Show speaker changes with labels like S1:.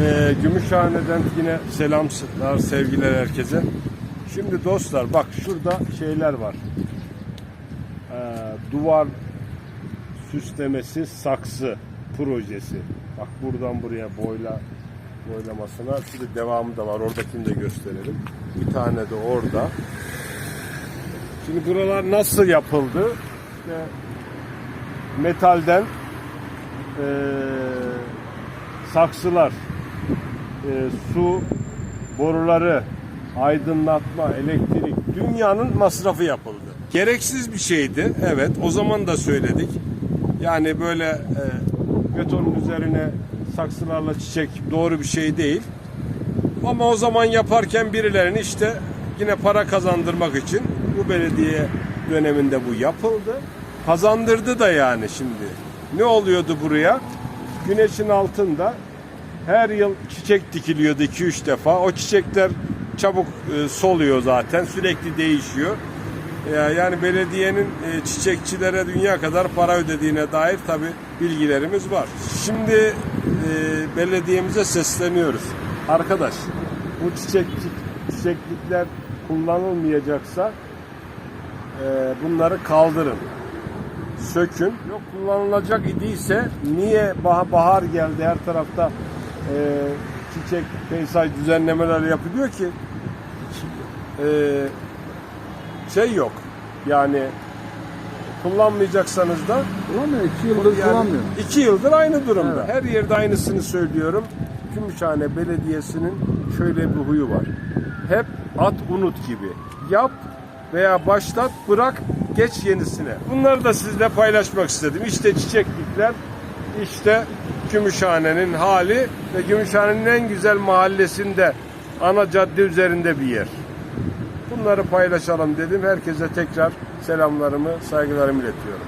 S1: Ee, Gümüşhane'den yine selamlar, sevgiler herkese. Şimdi dostlar bak şurada şeyler var. Ee, duvar süslemesi saksı projesi. Bak buradan buraya boyla boylamasına. Şimdi devamı da var. Oradakini de gösterelim. Bir tane de orada. Şimdi buralar nasıl yapıldı? İşte metalden eee, saksılar, eee, su boruları, aydınlatma, elektrik, dünyanın masrafı yapıldı. Gereksiz bir şeydi, evet. O zaman da söyledik. Yani böyle eee betonun üzerine saksılarla çiçek doğru bir şey değil. Ama o zaman yaparken birilerini işte yine para kazandırmak için bu belediye döneminde bu yapıldı. Kazandırdı da yani şimdi. Ne oluyordu buraya? Güneşin altında her yıl çiçek dikiliyordu 2-3 defa. O çiçekler çabuk e, soluyor zaten. Sürekli değişiyor. Ya- Yani belediyenin e, çiçekçilere dünya kadar para ödediğine dair tabi bilgilerimiz var. Şimdi e, belediyemize sesleniyoruz. Arkadaş bu çiçek çiçeklikler kullanılmayacaksa e, bunları kaldırın. Sökün. Yok kullanılacak idiyse niye bah- bahar geldi her tarafta e, çiçek peyzaj düzenlemeler yapılıyor ki e, şey yok. Yani kullanmayacaksanız da
S2: Kullanmıyor. iki yıldır
S1: yani
S2: kullanmıyor.
S1: iki yıldır aynı durumda.
S2: Evet.
S1: Her yerde aynısını söylüyorum. Gümüşhane Belediyesi'nin şöyle bir huyu var. Hep at unut gibi. Yap veya başlat bırak geç yenisine. Bunları da sizle paylaşmak istedim. İşte çiçeklikler, işte Gümüşhane'nin hali ve Gümüşhane'nin en güzel mahallesinde ana cadde üzerinde bir yer. Bunları paylaşalım dedim. Herkese tekrar selamlarımı, saygılarımı iletiyorum.